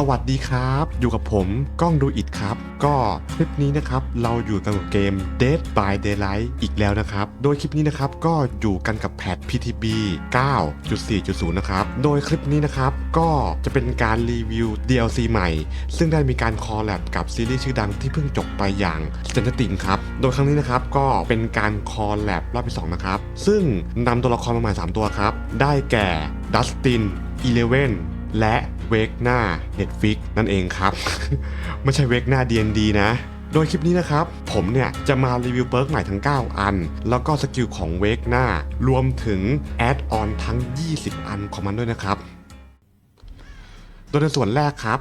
สวัสดีครับ อยู่กับผมก้องดูอิดครับ ก็คลิปนี้นะครับเราอยู่กันกับเกม Dead by Daylight อีกแล้วนะครับ โดยคลิปนี้นะครับก็อยู่กันกับแพท PTB 9.4.0 นะครับ โดยคลิปนี้นะครับก็จะเป็นการรีวิว DLC ใหม่ ซึ่งได้มีการคอลแลบกับซีรีส์ชื่อดังที่เพิ่งจบไปอย่าง s t a n d a r d ครับโดยครั้งนี้นะครับก็เป็นการคอลแลบรอบที่สองนะครับซึ่งนำตัวละครมาใหม่3ตัวครับได้แก่ดัสตินอีเลเวนและ เวกหน้า Netflix นั่นเองครับ ไม่ใช่เวกหน้า D&D นะโดยคลิปนี้นะครับ ผมเนี่ยจะมารีวิวเปิร์กใหม่ทั้ง 9 อัน แล้วก็สกิลของเวกหน้า รวมถึงแอดออนทั้ง 20 อันของมันด้วยนะครับ โดยในส่วนแรกครับ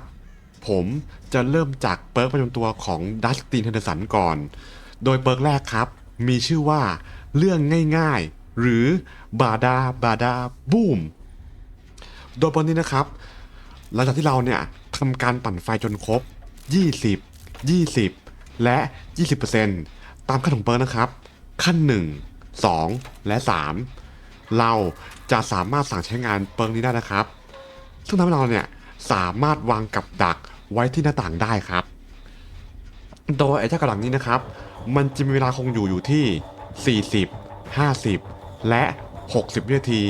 ผมจะเริ่มจากเปิร์กประจำตัวของดัสตินเฮนเดอร์สันก่อน โดยเปิร์กแรกครับ มีชื่อว่าเรื่องง่ายๆ หรือบาดาบาดาบูมโดยตอนนี้นะครับ หลังจากที่เราเนี่ยทำการปั่นไฟจนครบ 20 20 และ 20%ตามขั้นของเปิร์นะครับ ขั้น 1 2 และ 3 เราจะสามารถสั่งใช้งานเปิร์นี้ได้นะครับ ซึ่งทำให้เราเนี่ยสามารถวางกับดักไว้ที่หน้าต่างได้ครับ โดยไอ้เจ้ากระดักนี้นะครับ มันจะมีเวลาคงอยู่อยู่ที่ 40 50 และ 60 วินาที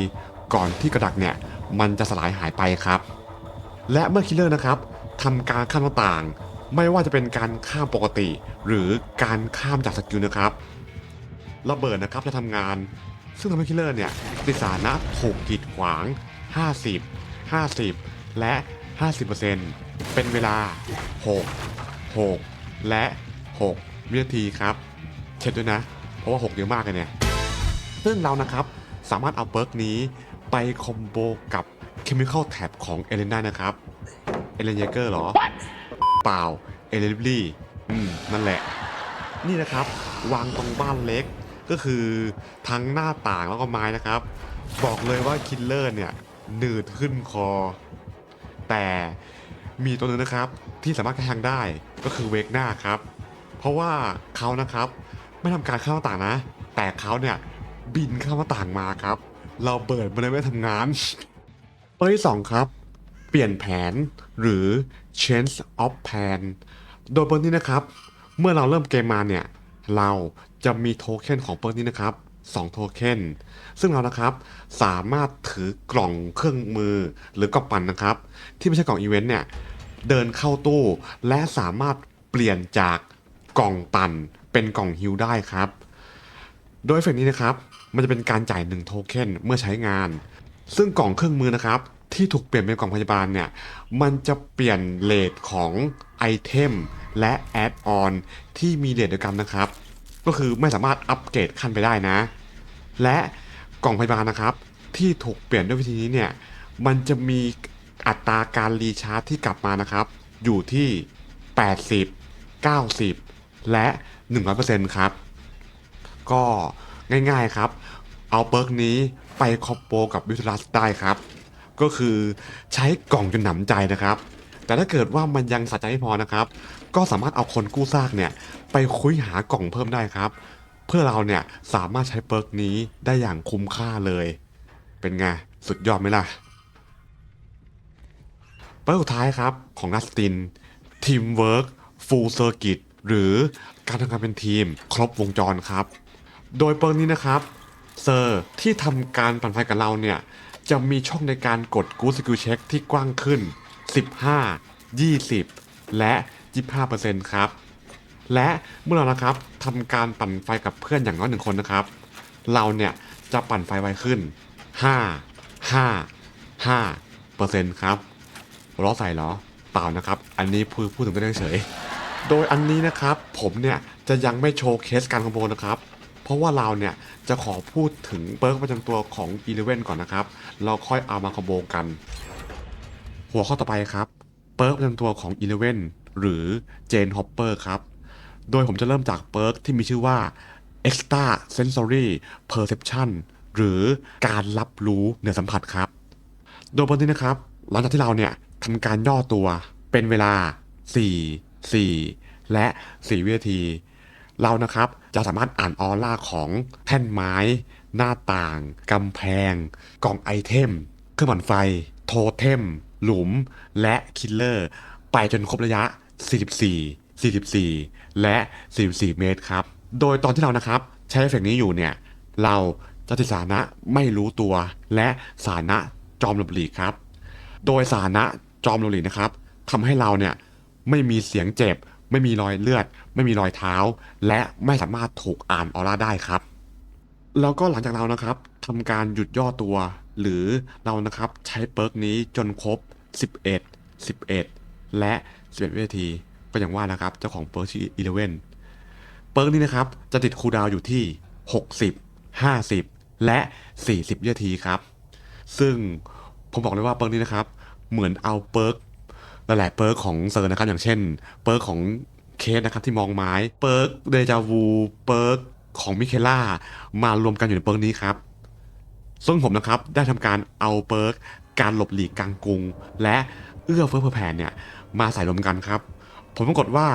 ก่อนที่กระดักเนี่ย มันจะสลายหายไปครับ และเมื่อคิลเลอร์นะครับทำการข้ามต่างไม่ว่าจะเป็นการข้ามปกติ หรือการข้ามจากสกิลนะครับระเบิดนะครับจะทำงาน ซึ่งทำให้คิลเลอร์เนี่ยติดสานะถูกกีดขวาง 50 50 และ 50%เป็นเวลา 6 6 และ 6 วินาทีครับ เช็ดด้วยนะ เพราะว่า 6 เยอะมากเลยเนี่ย ซึ่งเรานะครับสามารถเอาเบิร์กนี้ไปคอมโบกับ Chemical Tab ของเอเลนได้นะครับ เอเลนเยเกอร์หรอ เปล่า เอเลนลิบลี่อืม นั่นแหละ นี่นะครับ วางตรงบ้านเล็ก ก็คือทั้งหน้าต่างแล้วก็ไม้นะครับ บอกเลยว่าคิลเลอร์เนี่ย หนืดขึ้นคอ แต่มีตัวหนึงนะครับ ที่สามารถกระแทงได้ก็คือเวกหน้าครับ เพราะว่าเขานะครับ ไม่ทำการเข้าหน้าต่างนะ แต่เขาเนี่ยบินเข้าหน้าต่างมาครับ เราเปิดมันเลยไม่ทำงาน เป้ยสองครับ เปลี่ยนแผนหรือ change of plan โดยเปิร์นี้นะครับ เมื่อเราเริ่มเกมมาเนี่ย เราจะมีโทเค็นของเปิร์นี้นะครับ2โทเค็นซึ่งเรานะครับสามารถถือกล่องเครื่องมือหรือกล่องปั่นนะครับ ที่ไม่ใช่กล่องอีเวนต์เนี่ย เดินเข้าตู้ และสามารถเปลี่ยนจากกล่องปั่นเป็นกล่องฮิวได้ครับ โดยเอฟเฟกนี้นะครับ มันจะเป็นการจ่าย1โทเค็นเมื่อใช้งาน ซึ่งกล่องเครื่องมือนะครับ ที่ถูกเปลี่ยนเป็นกล่องพยาบาลเนี่ย มันจะเปลี่ยนเลทของไอเทมและแอดออนที่มีเลทเดียวกันนะครับ ก็คือไม่สามารถอัปเกรดขั้นไปได้นะ และกล่องพยาบาลนะครับ ที่ถูกเปลี่ยนด้วยวิธีนี้เนี่ย มันจะมีอัตราการรีชาร์จที่กลับมานะครับ อยู่ที่ 80 90 และ 100%ครับ ก็ง่ายๆครับ เอาเปิร์กนี้ ไปคอมโบกับวิทลัสได้ครับ ก็คือใช้กล่องจนหนำใจนะครับ แต่ถ้าเกิดว่ามันยังสัใจไม่พอนะครับ ก็สามารถเอาคนกู้ซากเนี่ยไปคุยหากล่องเพิ่มได้ครับ เพื่อเราเนี่ยสามารถใช้เปิร์กนี้ได้อย่างคุ้มค่าเลย เป็นไงสุดยอดไหมล่ะเปิร์กสุดท้ายครับของนัสตินทีมเวิร์กฟูลเซอร์กิตหรือการทำงานเป็นทีมครบวงจรครับ โดยเปิร์กนี้นะครับ เซอร์ที่ทำการปั่นไฟกับเราเนี่ย จะมีช่องในการกดกูสกิลเช็คที่กว้างขึ้น 15 20 และ 25%ครับ และเมื่อเรานะครับทำการปั่นไฟกับเพื่อนอย่างน้อยหนึ่งคนนะครับ เราเนี่ยจะปั่นไฟไวขึ้น 5 5 5เปอร์เซ็นต์ครับล้อใส่หรอเปล่านะครับ อันนี้พูดพูดถึงกันเฉย โดยอันนี้นะครับ ผมเนี่ยจะยังไม่โชว์เคสการคอมโบนะครับ เพราะว่าเราเนี่ยจะขอพูดถึงเปิร์กประจำตัวของ e l e v e n ก่อนนะครับ เราค่อยเอามาคอมโบกัน หัวข้อต่อไปครับเปิร์กประจำตัวของ e l e v e n หรือ Jane Hopper ครับ โดยผมจะเริ่มจากเปิร์กที่มีชื่อว่า Extra Sensory Perception หรือการรับรู้เหนือสัมผัสครับ โดยเปิร์กนี้นะครับ หลังจากที่เราเนี่ยทำการย่อตัวเป็นเวลา 4 4 และ 4 วินาที เรานะครับจะสามารถอ่านออร่าของแท่นไม้ หน้าต่าง กำแพง กล่องไอเทม เครื่องปั่นไฟ โทเทม หลุม และคิลเลอร์ ไปจนครบระยะ 44 44 และ 44 เมตรครับ โดยตอนที่เรานะครับ ใช้เอฟเฟกนี้อยู่เนี่ย เราจะติดสานะไม่รู้ตัว และสานะจอมลบหลีครับ โดยสานะจอมลบหลีนะครับทำให้เราเนี่ยไม่มีเสียงเจ็บ ไม่มีรอยเลือด ไม่มีรอยเท้า และไม่สามารถถูกอ่านออร่าได้ครับ แล้วก็หลังจากเรานะครับทำการหยุดย่อตัว หรือเรานะครับใช้เปิร์กนี้จนครบ 11 11 และ 11 วินาที ก็อย่างว่านะครับเจ้าของเปิร์กชื่อ11เปิร์กนี้นะครับจะติดคูดาวอยู่ที่ 60 50 และ 40 วินาทีครับ ซึ่งผมบอกเลยว่าเปิร์กนี้นะครับเหมือนเอาเปิร์ก หลายๆเปิร์กของเซอร์นะครับ อย่างเช่น เปิร์กของเคสนะครับที่มองไม้เปิร์กเดจาวูเปิร์กของมิเคล่ามารวมกันอยู่ในเปิร์กนี้ครับ ซึ่งผมนะครับได้ทำการเอาเปิร์กการหลบหลีกกลางกรุง และเอื้อเฟื้อเผื่อแผ่เนี่ยมาใส่รวมกันครับ ผมปรากฏว่า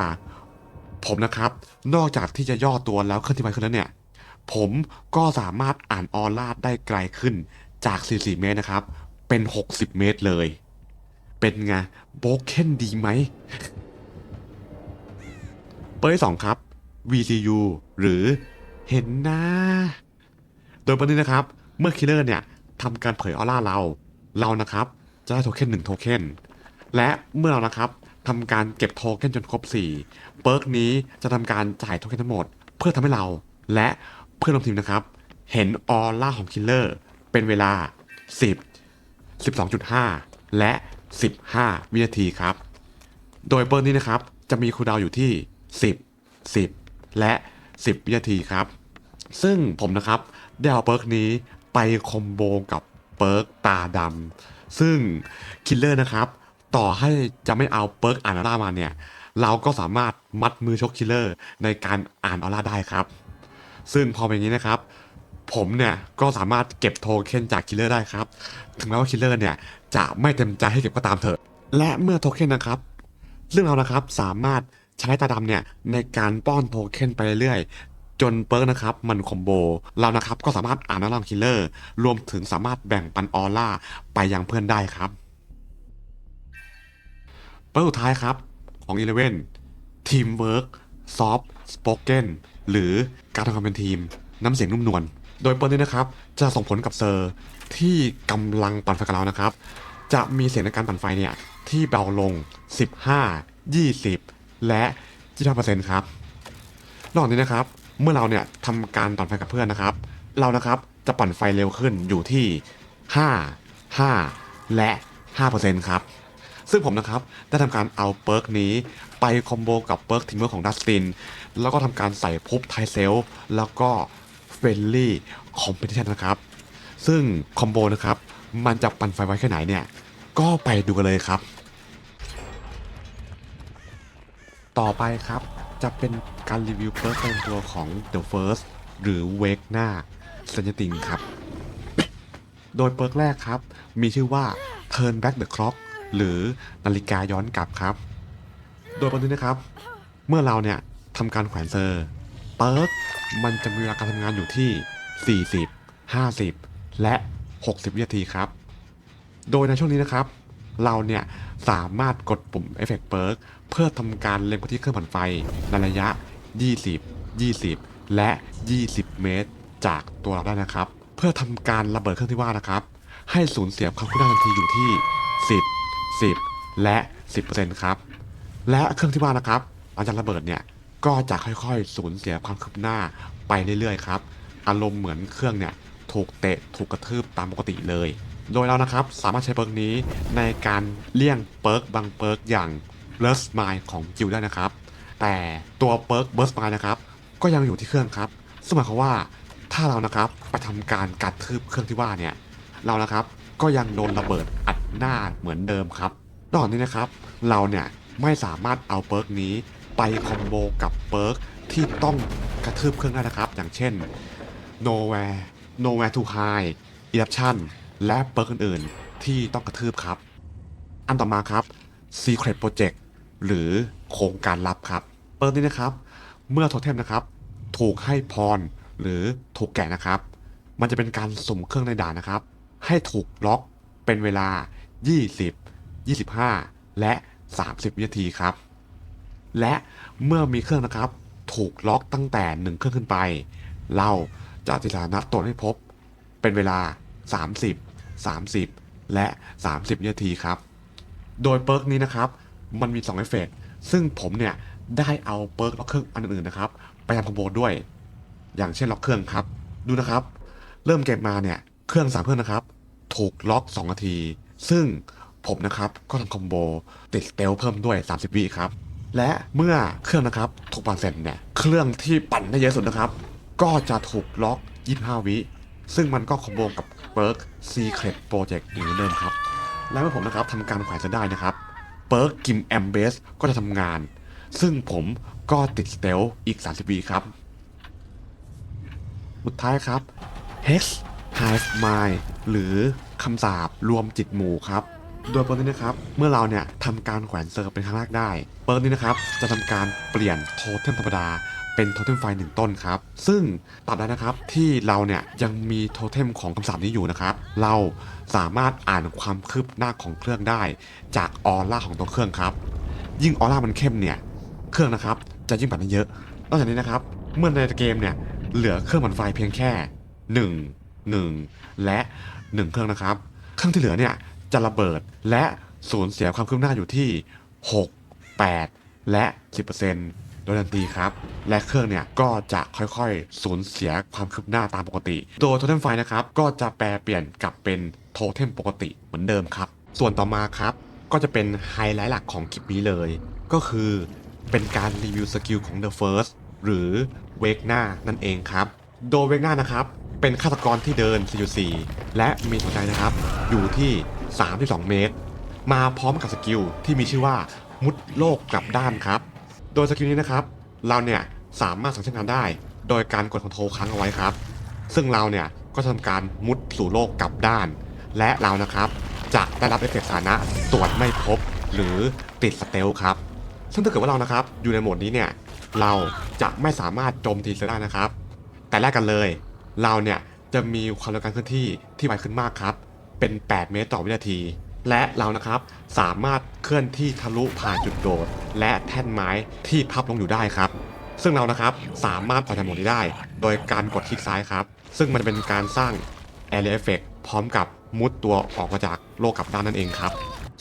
ผมนะครับนอกจากที่จะย่อตัวแล้วเคลื่อนที่ไวขึ้นแล้วเนี่ยผมก็สามารถอ่านออร่าได้ไกลขึ้นจาก 44 เมตรนะครับ เป็น 60 เมตรเลย เป็นไงโบเคนดีไหม เปิดสองครับ VCU หรือเห็นหน้า โดยประเด็นนะครับ เมื่อคิลเลอร์เนี่ยทำการเผยออร่าเรา เรานะครับ จะได้โทเค็น1โทเค็นและเมื่อเรานะครับทำการเก็บโทเค็นจนครบ 4 เปิร์กนี้จะทำการจ่ายโทเค็นทั้งหมด เพื่อทำให้เรา และเพื่อนร่วมทีมนะครับ เห็นออร่าของคิลเลอร์เป็นเวลา 10 12.5 และ 15 วินาทีครับ โดยเปิร์กนี้นะครับ จะมีคูลดาวอยู่ที่ 10 10 และ 10 วินาทีครับ ซึ่งผมนะครับได้เอาเปิร์กนี้ไปคอมโบกับเปิร์กตาดำซึ่งคิลเลอร์นะครับ ต่อให้จะไม่เอาเปิร์กอ่านออร่ามาเนี่ย เราก็สามารถมัดมือชกคิลเลอร์ในการอ่านออร่าได้ครับ ซึ่งพอเป็นอย่างนี้นะครับผมเนี่ยก็สามารถเก็บโทเค็นจากคิลเลอร์ได้ครับ ถึงแม้ว่าคิลเลอร์เนี่ย จะไม่เต็มใจให้เก็บก็ตามเถอะ และเมื่อโทเค็นนะครับ ซึ่งเรานะครับสามารถใช้ตาดำเนี่ยในการป้อนโทเค็นไปเรื่อยๆจนเปิร์กนะครับมันคอมโบเรานะครับก็สามารถอ่านออร่าคิลเลอร์ รวมถึงสามารถแบ่งปันออร่าไปยังเพื่อนได้ครับ เปิร์กสุดท้ายครับของ Eleven Teamwork Soft Spoken หรือการทำงานเป็นทีม น้ำเสียงนุ่มนวลโดยเปิร์กนี้นะครับ จะส่งผลกับเซอร์ ที่กำลังปั่นไฟกับเรานะครับ จะมีเสียงในการปั่นไฟเนี่ยที่เบาลง 15 20 และ 25%ครับ นอกจากนี้นะครับ เมื่อเราเนี่ยทำการปั่นไฟกับเพื่อนนะครับ เรานะครับจะปั่นไฟเร็วขึ้นอยู่ที่ 5 5 และ 5%ครับ ซึ่งผมนะครับได้ทำการเอาเปิร์กนี้ไปคอมโบกับเปิร์กทิมเมอร์ของดัสติน แล้วก็ทำการใส่พุบไทเซล แล้วก็เฟรนลี่คอมเพ t ชันนะครับ ซึ่งคอมโบนะครับ มันจะปั่นไฟไว้แค่ไหนเนี่ย ก็ไปดูกันเลยครับ ต่อไปครับ จะเป็นการรีวิวเปิร์กเป็นตัวของ The First หรือ Wake หน้าสัญญติงครับ โดยเปิร์กแรกครับ มีชื่อว่า Turn Back the Clock หรือนาฬิกาย้อนกลับครับ โดยประเด็นนะครับ เมื่อเราเนี่ยทำการแขวนเซอร์เปิร์กมันจะมีเวลาการทำงานอยู่ที่ 40 50 และ 60 วินาทีครับ โดยในช่วงนี้นะครับ เราเนี่ยสามารถกดปุ่ม Effect Perk เพื่อทำการเล็งไปที่เครื่องปั่นไฟในระยะ 20 20 และ 20 เมตร จากตัวเราได้นะครับ เพื่อทำการระเบิดเครื่องที่ว่านะครับ ให้สูญเสียความคุ้มทันทีอยู่ที่ 10 10 และ 10%ครับ และเครื่องที่ว่านะครับหลังจากระเบิดเนี่ยก็จะค่อยๆ สูญเสียความคืบหน้าไปเรื่อยๆครับ อารมณ์เหมือนเครื่องเนี่ย ถูกเตะถูกกระทืบตามปกติเลย โดยเรานะครับสามารถใช้เปิร์กนี้ในการเลี่ยงเปิร์กบางเปิร์กอย่าง Burst Mine ของกิลได้นะครับ แต่ตัวเปิร์ก Burst Mine นะครับ ก็ยังอยู่ที่เครื่องครับซึ่งหมายความว่าถ้าเรานะครับไปทำการกัดทืบเครื่องที่ว่าเนี่ยเรานะครับก็ยังโดนระเบิดอัดหน้าเหมือนเดิมครับนอกจากนี้นะครับ เราเนี่ยไม่สามารถเอาเปิร์กนี้ไปคอมโบกับเปิร์กที่ต้องกระทืบเครื่องได้นะครับ อย่างเช่น nowhere nowhere to high eruption และเปิร์กอื่นๆ ที่ต้องกระทืบครับ อันต่อมาครับ secret project หรือโครงการลับครับ เปิร์กนี้นะครับ เมื่อโทเทมนะครับ ถูกให้พรหรือถูกแกะนะครับ มันจะเป็นการสุ่มเครื่องในด่านนะครับ ให้ถูกล็อกเป็นเวลา 20 25 และ 30 วินาทีครับ และเมื่อมีเครื่องนะครับ ถูกล็อกตั้งแต่ 1 เครื่องขึ้นไป เรา จะติดสถานะตรวจให้พบ เป็นเวลา 30 30 และ 30วินาทีครับ โดยเปิร์กนี้นะครับ มันมี 2 เอฟเฟกต์ซึ่งผมเนี่ย ได้เอาเปิร์กล็อกเครื่องอันอื่นๆนะครับ ไปทำคอมโบด้วย อย่างเช่นล็อกเครื่องครับ ดูนะครับ เริ่มเกมมาเนี่ย เครื่องสามเครื่องนะครับ ถูกล็อก 2 นาที ซึ่งผมนะครับ ก็ทำคอมโบติดสเตลเพิ่มด้วย 30 วิครับ และเมื่อเครื่องนะครับถูกปั่นเสร็จเนี่ย เครื่องที่ปั่นได้เยอะสุดนะครับ ก็จะถูกล็อก 25 วิ ซึ่งมันก็คอมโบกับเปิร์ก Secret Project เหมือนเดิมครับ และเมื่อผมนะครับทำการแขวนจะได้นะครับเปิร์กกิมแอมเบสก็จะทำงาน ซึ่งผมก็ติดสเตลอีก 30 วิครับ สุดท้ายครับ Hex Hive Mind หรือคำสาบรวมจิตหมู่ครับ โดยเปิร์กนี้นะครับ เมื่อเราเนี่ยทำการแขวนเซิร์ฟเป็นครั้งแรกได้ เปิร์กนี้นะครับ จะทำการเปลี่ยนโทเทมธรรมดา เป็นโทเทมไฟหนึ่งต้นครับ ซึ่งตราบใดนะครับที่เราเนี่ยยังมีโทเทมของคำสาบนี้อยู่นะครับ เราสามารถอ่านความคืบหน้าของเครื่องได้ จากออร่าของตัวเครื่องครับ ยิ่งออร่ามันเข้มเนี่ยเครื่องนะครับจะยิ่งปั่นได้เยอะ นอกจากนี้นะครับ เมื่อในเกมเนี่ยเหลือเครื่องปั่นไฟเพียงแค่ 1 1 และ 1 เครื่องนะครับ เครื่องที่เหลือเนี่ยจะระเบิดและสูญเสียความคืบหน้าอยู่ที่ 6 8 และ 10% โดยทันทีครับ และเครื่องเนี่ยก็จะค่อยๆ สูญเสียความคืบหน้าตามปกติตัวโทเทมไฟนะครับก็จะแปลเปลี่ยนกลับเป็นโทเทมปกติเหมือนเดิมครับ ส่วนต่อมาครับก็จะเป็นไฮไลท์หลักของคลิปนี้เลย ก็คือเป็นการรีวิวสกิลของ The First หรือเวกหน้านั่นเองครับ โดยเวกหน้านะครับ เป็นฆาตกรที่เดิน 4.4 และมีหัวใจนะครับ อยู่ที่ 32 เมตร มาพร้อมกับสกิลที่มีชื่อว่ามุดโลกกลับด้านครับ โดยสกิลนี้นะครับ เราเนี่ยสามารถสั่งใช้งานได้ โดยการกดคอนโทรลค้างเอาไว้ครับ ซึ่งเราเนี่ยก็จะทำการมุดสู่โลกกลับด้าน และเรานะครับจะได้รับเอฟเฟกต์สานะตรวจไม่พบหรือติดสเตลครับ ซึ่งถ้าเกิดว่าเรานะครับอยู่ในโหมดนี้เนี่ยเราจะไม่สามารถโจมตีเซอร์ได้นะครับ แต่แรกกันเลย เราเนี่ยจะมีความเร็วการเคลื่อนที่ที่ไวขึ้นมากครับ เป็น 8 เมตรต่อวินาที และเรานะครับสามารถเคลื่อนที่ทะลุผ่านจุดโดด และแท่นไม้ที่พับลงอยู่ได้ครับ ซึ่งเรานะครับสามารถออกจากโหมดนี้ได้ โดยการกดคลิกซ้ายครับ ซึ่งมันเป็นการสร้าง Area Effect พร้อมกับมุดตัวออกมาจากโลกกลับด้านนั่นเองครับ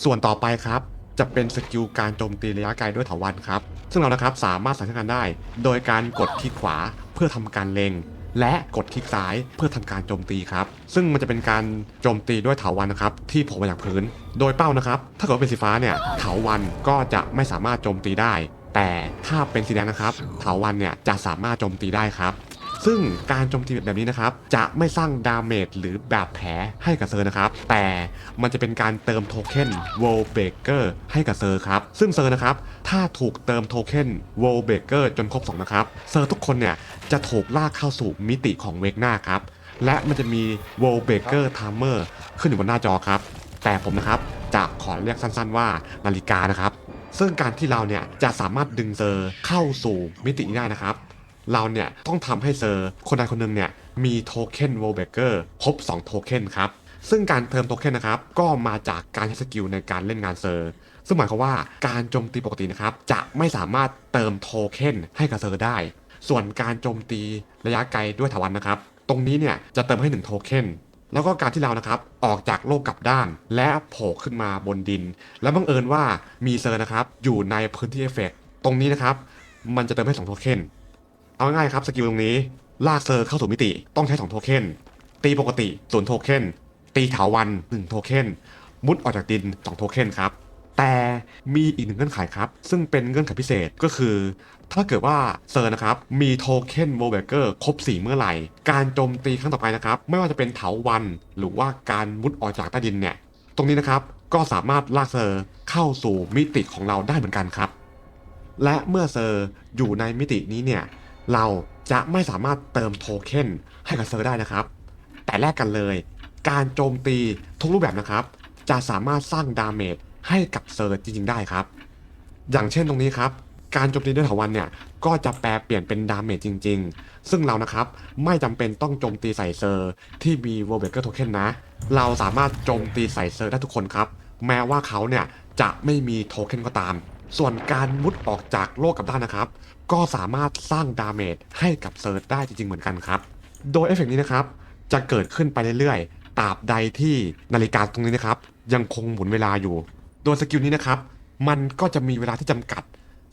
ส่วนต่อไปครับจะเป็นสกิลการโจมตีระยะไกลด้วยถาวันครับ ซึ่งเรานะครับสามารถสั่งใช้งานได้ โดยการกดคลิกขวาเพื่อทำการเล็ง และกดคลิกซ้ายเพื่อทำการโจมตีครับ ซึ่งมันจะเป็นการโจมตีด้วยเถาวันนะครับที่โผล่มาจากพื้น โดยเป้านะครับ ถ้าเกิดเป็นสีฟ้าเนี่ยเถาวันก็จะไม่สามารถโจมตีได้ แต่ถ้าเป็นสีแดงนะครับเถาวันเนี่ยจะสามารถโจมตีได้ครับ ซึ่งการโจมตีแบบนี้นะครับ จะไม่สร้างดาเมจหรือแบบแผลให้กับเซอร์นะครับ แต่มันจะเป็นการเติมโทเค็น w o l Breaker ให้กับเซอร์ครับ ซึ่งเซอร์นะครับ ถ้าถูกเติมโทเค็น w o l Breaker จนครบ2นะครับ เซอร์ทุกคนเนี่ยจะถูกลากเข้าสู่มิติของเวกหน้าครับ และมันจะมี w o l Breaker Timer ขึ้นอยู่บนหน้าจอครับ แต่ผมนะครับจะขอเรียกสั้นๆว่านาฬิกานะครับซึ่งการที่เราเนี่ยจะสามารถดึงเซอร์เข้าสู่มิตินี้ได้นะครับ เราเนี่ยต้องทำให้เซอร์คนใดคนหนึ่งเนี่ยมีโทเค็นโวลเบเกอร์ครบ2โทเค็นครับซึ่งการเติมโทเค็นนะครับก็มาจากการใช้สกิลในการเล่นงานเซอร์ ซึ่งหมายความว่าการโจมตีปกตินะครับจะไม่สามารถเติมโทเค็นให้กับเซอร์ได้ ส่วนการโจมตีระยะไกลด้วยถาวันะครับ ตรงนี้เนี่ยจะเติมให้1โทเค็นแล้วก็การที่เรานะครับออกจากโลกกลับด้าน และโผล่ขึ้นมาบนดิน แล้วบังเอิญว่ามีเซอร์นะครับอยู่ในพื้นที่เอฟเฟกต์ตรงนี้นะครับมันจะเติมให้2โทเค็น เอาง่ายครับสกิลตรงนี้ ลากเซอร์เข้าสู่มิติ ต้องใช้ 2 โทเค็น ตีปกติศูนย์โทเค็น ตีถาวัน 1 โทเค็น มุดออกจากดิน 2 โทเค็นครับ แต่มีอีกหนึ่งเงื่อนไขครับ ซึ่งเป็นเงื่อนไขพิเศษก็คือ ถ้าเกิดว่าเซอร์นะครับ มีโทเค็นโวเบเกอร์ครบ 4 เมื่อไหร่ การโจมตีครั้งต่อไปนะครับ ไม่ว่าจะเป็นเถาวัน หรือว่าการมุดออกจากใต้ดินเนี่ย ตรงนี้นะครับก็สามารถลากเซอร์เข้าสู่มิติของเราได้เหมือนกันครับ และเมื่อเซอร์อยู่ในมิตินี้เนี่ย เราจะไม่สามารถเติมโทเค็นให้กับเซอร์ได้นะครับ แต่แรกกันเลย การโจมตีทุกรูปแบบนะครับ จะสามารถสร้างดาเมจให้กับเซอร์จริงๆได้ครับ อย่างเช่นตรงนี้ครับ การโจมตีด้วยถาวันเนี่ย ก็จะแปลเปลี่ยนเป็นดาเมจจริง ๆ ซึ่งเรานะครับไม่จำเป็นต้องโจมตีใส่เซอร์ที่มี w o r b r e a k e r Token นะ เราสามารถโจมตีใส่เซอร์ได้ทุกคนครับ แม้ว่าเขาเนี่ยจะไม่มีโทเค็นก็ตาม ส่วนการมุดออกจากโลกกับด้านนะครับ ก็สามารถสร้างดาเมจให้กับเซิร์ชได้จริงๆเหมือนกันครับ โดยเอฟเฟกต์นี้นะครับ จะเกิดขึ้นไปเรื่อยๆ ตราบใดที่นาฬิกาตรงนี้นะครับ ยังคงหมุนเวลาอยู่ โดยสกิลนี้นะครับ มันก็จะมีเวลาที่จำกัด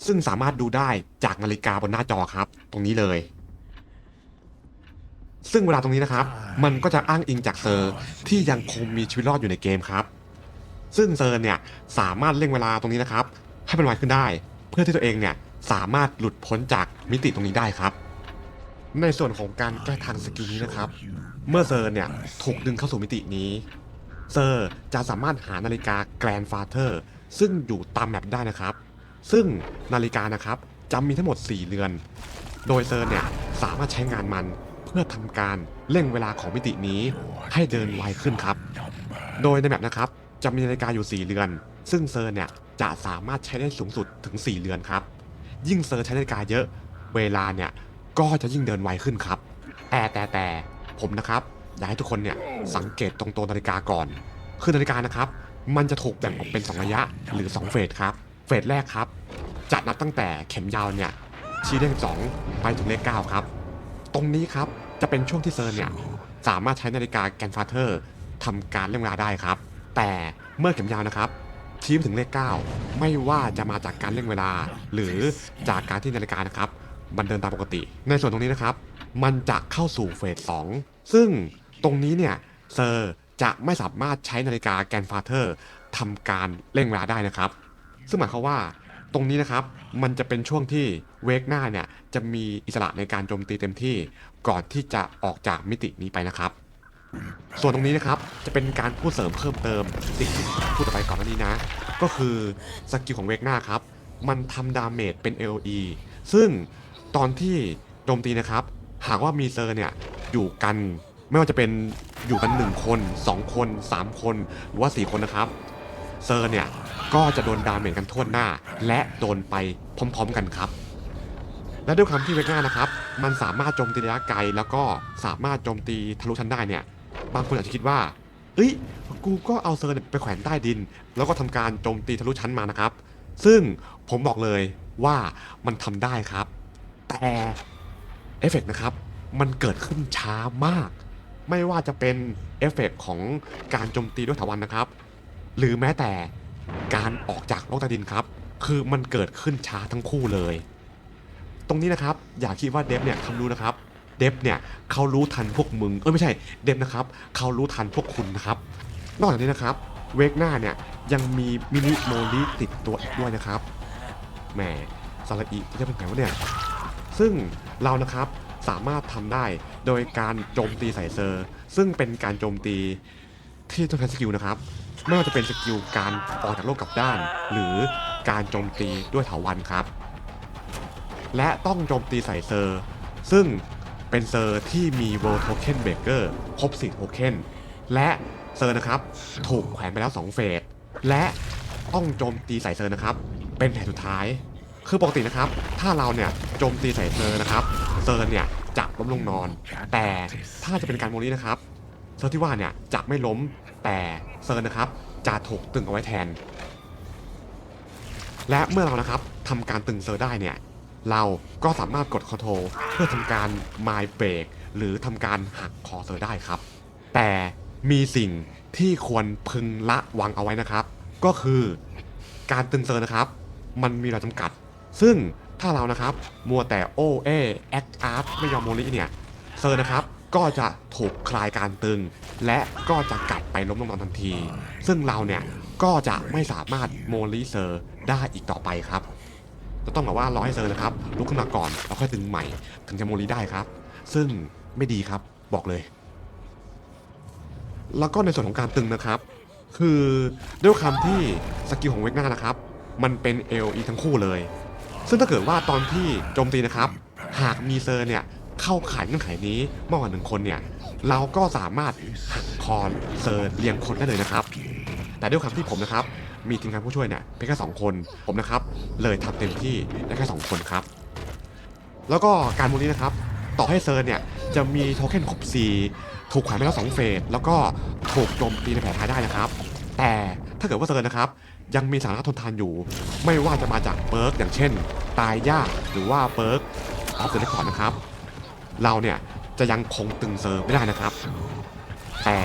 ซึ่งสามารถดูได้จากนาฬิกาบนหน้าจอครับ ตรงนี้เลย ซึ่งเวลาตรงนี้นะครับ มันก็จะอ้างอิงจากเซอร์ที่ยังคงมีชีวิตรอดอยู่ในเกมครับ ซึ่งเซอร์เนี่ยสามารถเร่งเวลาตรงนี้นะครับ ให้มันไวขึ้นได้ เพื่อที่ตัวเองเนี่ย สามารถหลุดพ้นจากมิติตรงนี้ได้ครับ ในส่วนของการแก้ทางสกิลนี้นะครับ เมื่อเซอร์เนี่ยถูกดึงเข้าสู่มิตินี้ เซอร์จะสามารถหานาฬิกาแกรนฟาเธอร์ซึ่งอยู่ตามแมปได้นะครับ ซึ่งนาฬิกานะครับจะมีทั้งหมด 4 เรือน โดยเซอร์เนี่ยสามารถใช้งานมันเพื่อทำการเร่งเวลาของมิตินี้ให้เดินไวขึ้นครับ โดยในแมปนะครับจะมีนาฬิกาอยู่ 4 เรือน ซึ่งเซอร์เนี่ยจะสามารถใช้ได้สูงสุดถึง 4 เรือนครับ ยิ่งเซอร์ใช้นาฬิกาเยอะ เวลาเนี่ยก็จะยิ่งเดินไวขึ้นครับแต่แต่แต่ผมนะครับอยากให้ทุกคนเนี่ยสังเกตตรงตัวนาฬิกาก่อน คือนาฬิกานะครับ มันจะถูกแบ่งออกเป็น 2 ระยะหรือ 2 เฟสครับ เฟสแรกครับ จะนับตั้งแต่เข็มยาวเนี่ยชี้เลข2ไปถึงเลข9ครับ ตรงนี้ครับจะเป็นช่วงที่เซอร์เนี่ยสามารถใช้นาฬิกาแกนฟาเธอร์ทำการเร่งเวลาได้ครับ แต่เมื่อเข็มยาวนะครับ ชี้ถึงเลข 9 ไม่ว่าจะมาจากการเร่งเวลา หรือจากการที่นาฬิกานะครับมันเดินตามปกติ ในส่วนตรงนี้นะครับ มันจะเข้าสู่เฟส 2 ซึ่งตรงนี้เนี่ยเซอร์จะไม่สามารถใช้นาฬิกาแกนฟาเธอร์ทำการเร่งเวลาได้นะครับ ซึ่งหมายความว่าตรงนี้นะครับมันจะเป็นช่วงที่เวกหน้าเนี่ยจะมีอิสระในการโจมตีเต็มที่ก่อนที่จะออกจากมิตินี้ไปนะครับ ส่วนตรงนี้นะครับจะเป็นการพูดเสริมเพิ่มเติมสิ่งที่พูดต่อไปก่อนหน้านี้นะ ก็คือสกิลของเวกหน้าครับ มันทำดาเมจเป็น AOE ซึ่งตอนที่โจมตีนะครับ หากว่ามีเซอร์เนี่ยอยู่กันไม่ว่าจะเป็นอยู่กัน 1 คน 2 คน 3 คน หรือว่า 4 คนนะครับ เซอร์เนี่ยก็จะโดนดาเมจกันทั่วหน้า และโดนไปพร้อม ๆ กันครับและด้วยความที่เวกหน้านะครับ มันสามารถโจมตีระยะไกล แล้วก็สามารถโจมตีทะลุชั้นได้เนี่ย บางคนอาจจะคิดว่า เอ้ย กูก็เอาเซอร์ไปแขวนใต้ดิน แล้วก็ทำการโจมตีทะลุชั้นมานะครับ ซึ่งผมบอกเลยว่ามันทำได้ครับ แต่เอฟเฟกต์นะครับ มันเกิดขึ้นช้ามาก ไม่ว่าจะเป็นเอฟเฟกต์ของการโจมตีด้วยถาวันนะครับ หรือแม้แต่การออกจากโลกใต้ดินครับ คือมันเกิดขึ้นช้าทั้งคู่เลย ตรงนี้นะครับ อย่าคิดว่าเดฟเนี่ยทำรู้นะครับ เดฟเนี่ยเขารู้ทันพวกมึง เออไม่ใช่เดฟนะครับเขารู้ทันพวกคุณนะครับ นอกจากนี้นะครับเวกหน้าเนี่ยยังมีมินิโมลีติดตัวอีกด้วยนะครับแหมสระอีจะเป็นไงวะเนี่ยซึ่งเรานะครับสามารถทำได้โดยการโจมตีใส่เซอร์ ซึ่งเป็นการโจมตีที่ต้องใช้สกิลนะครับไม่ว่าจะเป็นสกิลการออกจากโลกกลับด้าน หรือการโจมตีด้วยเถาวันครับ และต้องโจมตีใส่เซอร์ ซึ่ง เป็นเซอร์ที่มี World Token Breaker ครบ4โทเค็นและเซอร์นะครับ ถูกแขวนไปแล้ว 2 เฟส และต้องโจมตีใส่เซอร์นะครับ เป็นแผนสุดท้าย คือปกตินะครับ ถ้าเราเนี่ยโจมตีใส่เซอร์นะครับ เซอร์เนี่ยจะล้มลงนอน แต่ถ้าจะเป็นการโมลีนะครับ เซอร์ที่ว่าเนี่ยจะไม่ล้ม แต่เซอร์นะครับจะถูกตึงเอาไว้แทน และเมื่อเรานะครับทำการตึงเซอร์ได้เนี่ย เราก็สามารถกดคอนโทรลเพื่อทำการ My Break หรือทำการหักคอเซอร์ได้ครับ แต่มีสิ่งที่ควรพึงละวังเอาไว้นะครับ ก็คือการตึงเซอร์นะครับ มันมีเวลาจำกัด ซึ่งถ้าเรานะครับ มัวแต่โอเอแอคอาร์ไม่ยอมโมลิเนี่ยเซอร์นะครับก็จะถูกคลายการตึง และก็จะกลับไปล้มลงนอนทันที ซึ่งเราเนี่ยก็จะไม่สามารถโมลิเซอร์ได้อีกต่อไปครับ จะต้องแบบว่ารอให้เซอร์นะครับลุกขึ้นมาก่อนแล้วค่อยตึงใหม่ ถึงจะโมลีได้ครับ ซึ่งไม่ดีครับบอกเลย แล้วก็ในส่วนของการตึงนะครับ คือด้วยคำที่สกิลของเวกหน้านะครับ มันเป็น LE ทั้งคู่เลย ซึ่งถ้าเกิดว่าตอนที่โจมตีนะครับ หากมีเซอร์เนี่ยเข้าขายเงื่อนไขนี้มากกว่าหนึ่งคนเนี่ยเราก็สามารถหักคอนเซอร์เรียงคนได้เลยนะครับ แต่ด้วยความที่ผมนะครับ มีทีมงานผู้ช่วยเนี่ยเพียงแค่สองคนผมนะครับ เลยทำเต็มที่ได้แค่สองคนครับ แล้วก็การโมลีนะครับ ต่อให้เซอร์เนี่ยจะมีโทเค็นครบ4ถูกขวานไปแล้ว2เฟสแล้วก็ถูกโจมตีในแผลท้ายได้นะครับ แต่ถ้าเกิดว่าเซอร์นะครับยังมีสานะทนทานอยู่ ไม่ว่าจะมาจากเปิร์กอย่างเช่น ตายยากหรือว่าเปิร์กออฟเดอะคอร์ดนะครับ เราเนี่ยจะยังคงตึงเซอร์ไม่ได้นะครับ แต่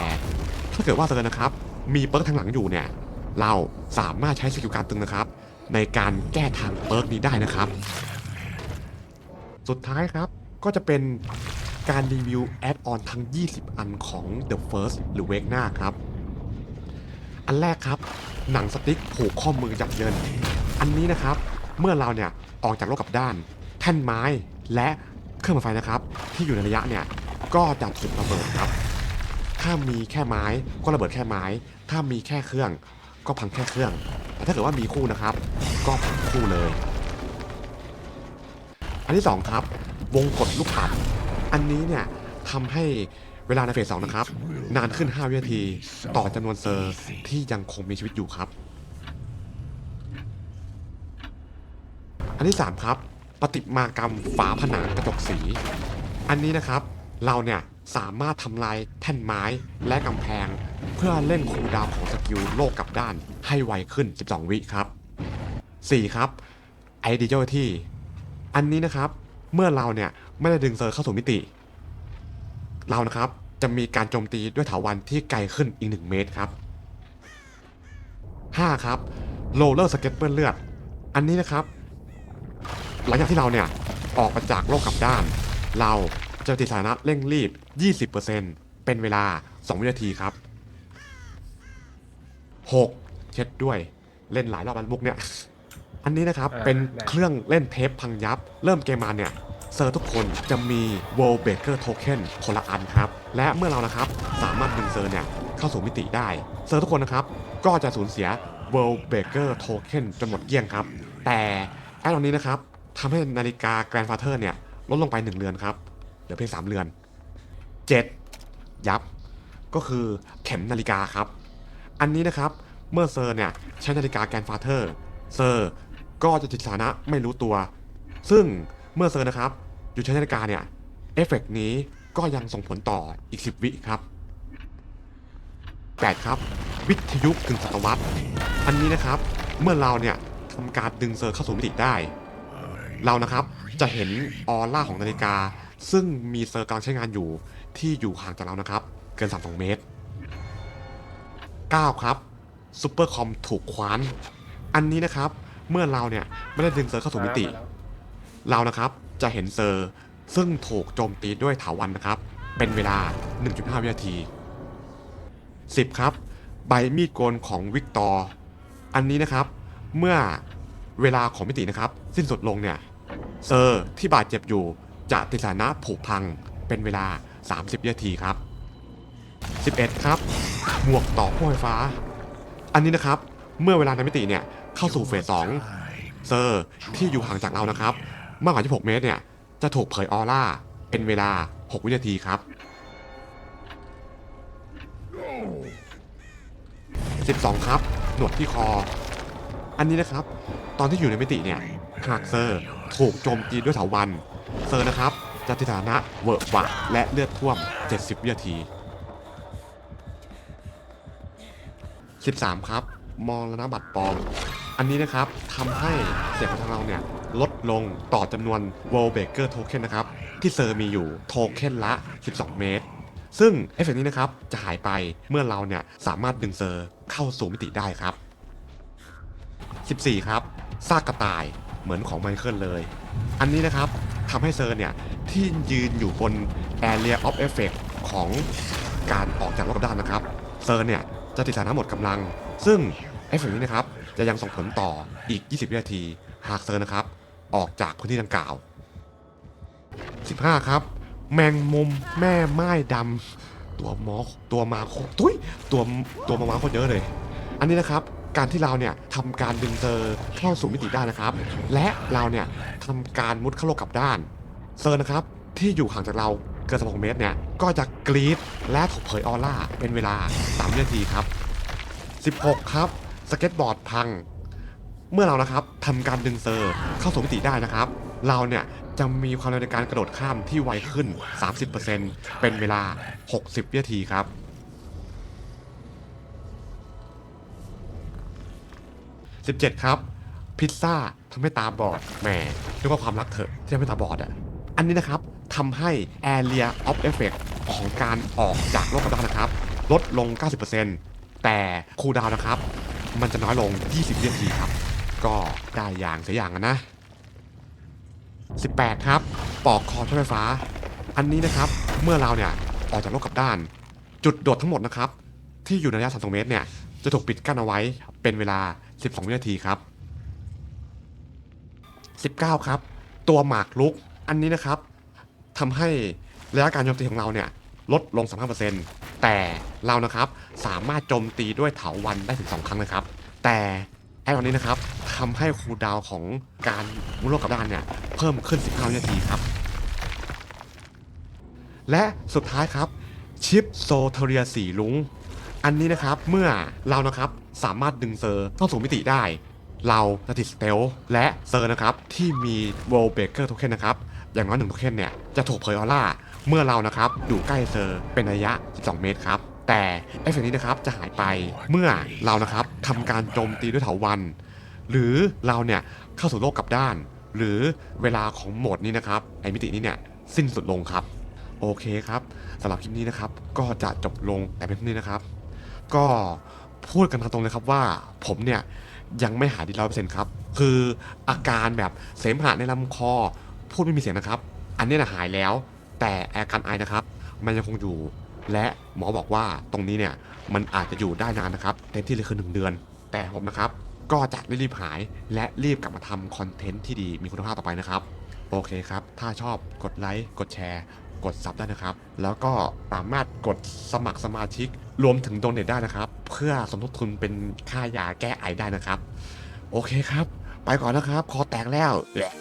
ถ้าเกิดว่าเซอร์นะครับ มีเปิร์กทางหลังอยู่เนี่ย เราสามารถใช้สกิลการตึงนะครับ ในการแก้ทางเปิร์กนี้ได้นะครับ สุดท้ายครับก็จะเป็นการรีวิวแอดออนทั้ง 20 อันของ The First หรือ Wake หน้าครับ อันแรกครับ หนังสติ๊กผูกข้อมือจับเยิน อันนี้นะครับ เมื่อเราเนี่ยออกจากโลกกับด้าน แท่นไม้และเครื่องไฟนะครับ ที่อยู่ในระยะเนี่ย ก็จะถูกระเบิดครับ ถ้ามีแค่ไม้ก็ระเบิดแค่ไม้ ถ้ามีแค่เครื่อง ก็พังแค่เครื่อง แต่ถ้าเกิดว่ามีคู่นะครับ ก็พังคู่เลย อันที่สองครับ วงกดลูกปัด อันนี้เนี่ยทำให้เวลาในเฟสสองนะครับ นานขึ้น 5 วินาที ต่อจำนวนเซอร์ที่ยังคงมีชีวิตอยู่ครับ อันที่ 3 ครับ ปฏิมากรรมฝาผนังกระจกสี อันนี้นะครับ เราเนี่ย สามารถทำลายแท่นไม้และกำแพง เพื่อเล่นคูดาวของสกิลโลกกลับด้านให้ไวขึ้น 12 วิครับ 4 ครับไอเดียที่ อันนี้นะครับ เมื่อเราเนี่ยไม่ได้ดึงเซอร์เข้าสู่มิติ เรานะครับจะมีการโจมตีด้วยถาวันที่ไกลขึ้นอีก 1 เมตรครับ 5 ครับโรลเลอร์สเก็ตเปื้อนเลือด อันนี้นะครับ หลังจากที่เราเนี่ยออกมาจากโลกกลับด้าน เรา จะติดสถานะเร่งรีบ 20%เป็นเวลา 2 วินาทีครับ 6 เช็ดด้วยเล่นหลายรอบอันมุกเนี่ย อันนี้นะครับอ่าเป็นได้เครื่องเล่นเทปพังยับ เริ่มเกมมาเนี่ยเซอร์ทุกคนจะมี World Breaker Token คนละอันครับ และเมื่อเรานะครับสามารถดึงเซอร์เนี่ยเข้าสู่มิติได้ เซอร์ทุกคนนะครับ ก็จะสูญเสีย World Breaker Token จนหมดเกลี้ยงครับ แต่แอดตอนนี้นะครับทำให้นาฬิกา Grandfather เนี่ยลดลงไป 1 เรือนครับเห ลือเพียง3เรือน7ยับ ก็คือเข็มนาฬิกาครับ อันนี้นะครับเมื่อเซอร์เนี่ยใช้นาฬิกาแกนฟาเธอร์ เซอร์ก็จะติดสานะไม่รู้ตัว ซึ่งเมื่อเซอร์นะครับอยู่ใช้นาฬิกาเนี่ยเอฟเฟกต์นี้ก็ยังส่งผลต่ออีก 10 วิครับ 8 ครับ วิทยุกึ่งศตวรรษ อันนี้นะครับเมื่อเราเนี่ยทำการดึงเซอร์เข้าสู่มิติได้ เรานะครับจะเห็นออร่าของนาฬิกา ซึ่งมีเซอร์กำลังใช้งานอยู่ที่อยู่ห่างจากเรานะครับ เกิน 32 เมตร 9 ครับซูเปอร์คอมถูกคว้าน อันนี้นะครับเมื่อเราเนี่ยไม่ได้ดึงเซอร์เข้าสู่มิติ เรานะครับจะเห็นเซอร์ซึ่งถูกโจมตีด้วยถาวันนะครับ เป็นเวลา 1.5 วินาที 10 ครับ ใบมีดโกนของวิกตอร์ อันนี้นะครับเมื่อเวลาของมิตินะครับ สิ้นสุดลงเนี่ยเซอร์ที่บาดเจ็บอยู่ จะติดสถานะผุพังเป็นเวลา 30วินาทีครับ 11 ครับ หมวกต่อพ่วไฟฟ้า อันนี้นะครับเมื่อเวลาในมิติเนี่ยเข้าสู่เฟส2เซอร์ที่อยู่ห่างจากเรานะครับมากกว่า 26 เมตรเนี่ยจะถูกเผยออร่าเป็นเวลา 6 วินาทีครับ 12 ครับ หนวดที่คอ อันนี้นะครับ ตอนที่อยู่ในมิติเนี่ยหากเซอร์ถูกโจมตีด้วยเถาวัน เซอร์นะครับจะติดสถานะเวอะหวะและเลือดท่วม 70 วินาที 13 ครับมรณบัตรปลอม อันนี้นะครับทำให้เสียงของทางเราเนี่ย ลดลงต่อจำนวน World Breaker Token นะครับ ที่เซอร์มีอยู่โทเค็นละ 12 เมตร ซึ่งเอฟเฟกต์นี้นะครับ จะหายไปเมื่อเราเนี่ย สามารถดึงเซอร์เข้าสู่มิติได้ครับ 14 ครับซากกระต่ายเหมือนของไมเคิลเลย อันนี้นะครับ ทำให้เซอร์เนี่ย ที่ยืนอยู่บน Area of Effect ของการออกจากโลกด้านนะครับ เซอร์เนี่ย จะติดสถานะหมดกำลัง ซึ่งเอฟเฟกต์นี้นะครับ จะยังส่งผลต่ออีก 20 วินาที หากเซอร์นะครับ ออกจากพื้นที่ดังกล่าว 15 ครับ แมงมุมแม่ไม้ดำตัวมอตัวมาโคตุ้ยตัวตัวมามาโคตรเยอะเลย อันนี้นะครับ การที่เราเนี่ยทำการดึงเซอร์เข้าสู่มิติได้นะครับ และเราเนี่ยทำการมุดเข้าโลกกลับด้าน เซอร์นะครับที่อยู่ห่างจากเราเกิน16เมตรเนี่ยก็จะกรีดและถูกเผยออร่าเป็นเวลา3นาทีครับ 16 ครับสเก็ตบอร์ดพัง เมื่อเรานะครับทำการดึงเซอร์เข้าสู่มิติได้นะครับ เราเนี่ยจะมีความเร็วในการกระโดดข้ามที่ไวขึ้น 30%เป็นเวลา 60วินาทีครับ 17 ครับ พิซซ่าทำให้ตาบอดแหมเรียกว่าความรักเถอะที่ทำให้ตาบอดอะอันนี้นะครับทำให้ area of effect ของการออกจากโลกกระดานนะครับ ลดลง 90%แต่คูดาวนะครับ มันจะน้อยลง 20วินาทีครับ ก็ได้อย่างเสียอย่างอะนะ 18 ครับ ปอกคอใช้ไฟฟ้า อันนี้นะครับ เมื่อเราเนี่ยออกจากโลกกับด้าน จุดโดดทั้งหมดนะครับ ที่อยู่ในระยะ32เมตรเนี่ย จะถูกปิดกั้นเอาไว้เป็นเวลา 12 วินาทีครับ 19 ครับ ตัวหมากลุกอันนี้นะครับทำให้ระยะการโจมตีของเราเนี่ยลดลง 35%แต่เรานะครับสามารถโจมตีด้วยเถาวันได้ถึง 2 ครั้งนะครับ แต่ไอ้ตอนนี้นะครับทำให้คูลดาวของการมุดโลกกับด้านเนี่ยเพิ่มขึ้น 15 วินาทีครับ และสุดท้ายครับชิปโซเทเรียสีลุง อันนี้นะครับเมื่อเรานะครับ สามารถดึงเซอร์เข้าสู่มิติได้ เราจะติดสเตลและเซอร์นะครับที่มี World Breaker Token นะครับอย่างน้อยหนึ่งโทเค็นเนี่ยจะถูกเผยออร่าเมื่อเรานะครับอยู่ใกล้เซอร์เป็นระยะ 12 เมตรครับแต่เอฟเฟกต์นี้นะครับจะหายไปเมื่อเรานะครับทำการโจมตีด้วยเถาวัน หรือเราเนี่ยเข้าสู่โลกกลับด้าน หรือเวลาของโหมดนี้นะครับไอมิตินี้เนี่ยสิ้นสุดลงครับ โอเคครับสำหรับคลิปนี้นะครับ ก็จะจบลงแต่เพียงเท่านี้นะครับ ก็ พูดกันตาตรงเลยครับว่าผมเนี่ยยังไม่หายดีร้อยเปอร์เซ็นต์ครับ คืออาการแบบเสมหะในลำคอ พูดไม่มีเสียงนะครับ อันนี้นะหายแล้ว แต่อาการไอนะครับ มันยังคงอยู่ และหมอบอกว่าตรงนี้เนี่ยมันอาจจะอยู่ได้นานนะครับเต็มที่เลยคือหนึ่งเดือน แต่ผมนะครับก็จะรีบหายและรีบกลับมาทำคอนเทนต์ที่ดีมีคุณภาพต่อไปนะครับ โอเคครับ ถ้าชอบกดไลค์กดแชร์ กดซับได้นะครับ แล้วก็สามารถกดสมัครสมาชิก รวมถึงโดเนทได้นะครับ เพื่อสมทบทุนเป็นค่ายาแก้ไอได้นะครับ โอเคครับ ไปก่อนนะครับ คอแตกแล้วแหละ